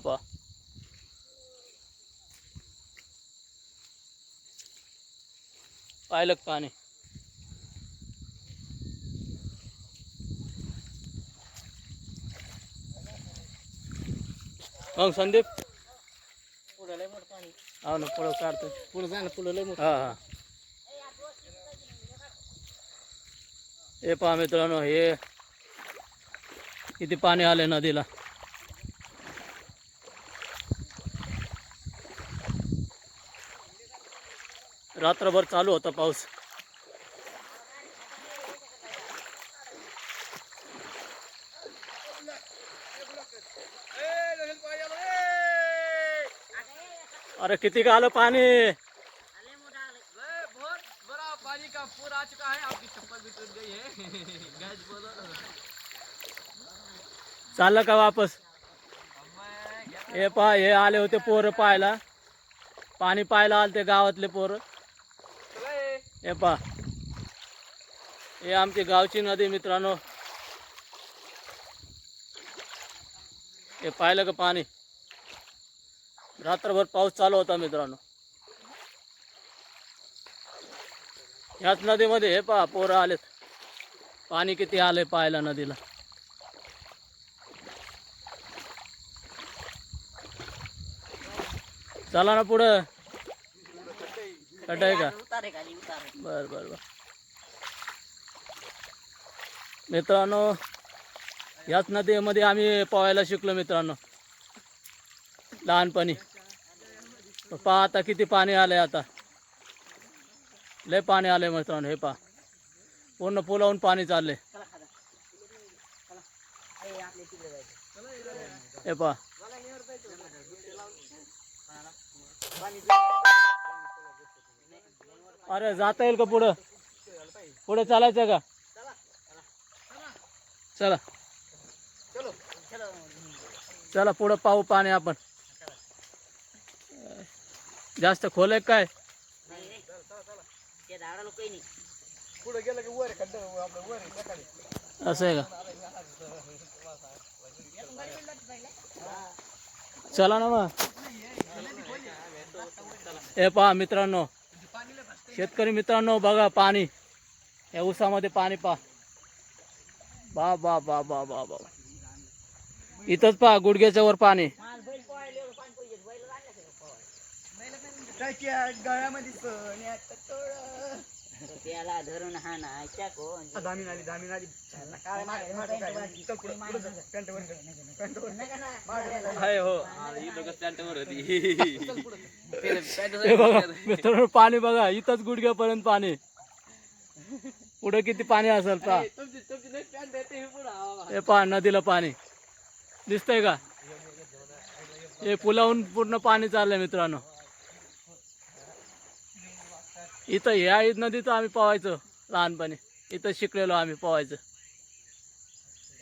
पा पाहिलं पाणी मग संदीप? पुढं लय मोठं पाणी. हा ना पुढं काढतो. पुढं जा ना पुढं लय मोठं. हा हा. हे पहा मित्रांनो हे किती पाणी आले नदीला. रात्रभर चालू होता पाऊस. अरे किती का आलं पाणी. पानी का आ चुका है आपकी चप्पल भी टूट गई है गैस बोलो चाललं का वापस? हे पहा हे आले होते पोरं पाहायला. पाणी पाहायला आले ते गावातले पोरं. हे पहा. हे आमची गावची नदी मित्रांनो. हे पाहिलं का पाणी? रात्रभर पाऊस चालू होता मित्रांनो. ह्याच नदीमध्ये हे पहा पोरं आलेत. पाणी किती आलंय पाहायला नदीला. चला ना पुढं. कटाय का? उतारे खाली उतारे. बर बर बर. मित्रांनो याच नदीमध्ये आम्ही पोहायला शिकलो मित्रांनो. लहानपणी. पहा आता किती पाणी आलंय आता. लय पाणी आलंय मित्रांनो हे पहा. पूर्ण पुलावून पाणी चाललंय. हे पहा. अरे जाता येईल का पुढं? पुढे चालायचं का? चला. चलो पुढं पाहू पाणी आपण. जास्त खोल आहे काय? असं आहे का? चला ना मग. हे पहा मित्रांनो शेतकरी मित्रांनो बघा पाणी. या ऊसामध्ये पाणी पहा. बा बा बा बा बा बा. इथंच पहा गुडघ्याच्या वर पाणी. गळ्यामध्ये त्याला धरून हा ना कोण आ, दामिन आली दामिन आली काय मागे मागे. पॅन्ट वर. पॅन्ट वर हो. हे बघा मित्रांनो पाणी बघा. इथंच गुडघ्यापर्यंत पाणी. पुढे किती पाणी असेल येते हे हे पहा नदीला पाणी. दिसतंय का? हे पुलावून पूर्ण पाणी चाललंय मित्रांनो. इथं ह्या नदीचं आम्ही पोहायचो लहानपणी. इथं शिकलेलो आम्ही पोहायचं.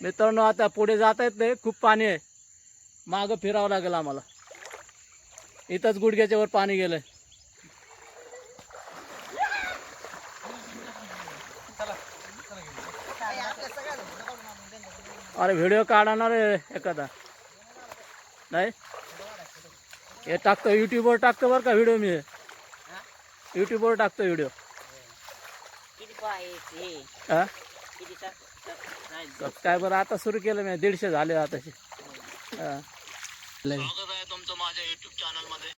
मित्रांनो आता पुढे जाता येत नाही. खूप पाणी आहे. मागं फिरावं लागेल आम्हाला. इथंच गुडघ्याच्यावर पाणी गेलंय. अरे व्हिडिओ काढणार आहे एखादा. नाही? हे टाकतो युट्यूबवर टाकतो बरं का व्हिडिओ मी. युट्यूबवर टाकतो व्हिडिओ. किती हे हा. किती सबस्क्रायबर आता सुरू केलं मी दीडशे झाले आताचे हा. तुमचं माझ्या युट्यूब चॅनलमध्ये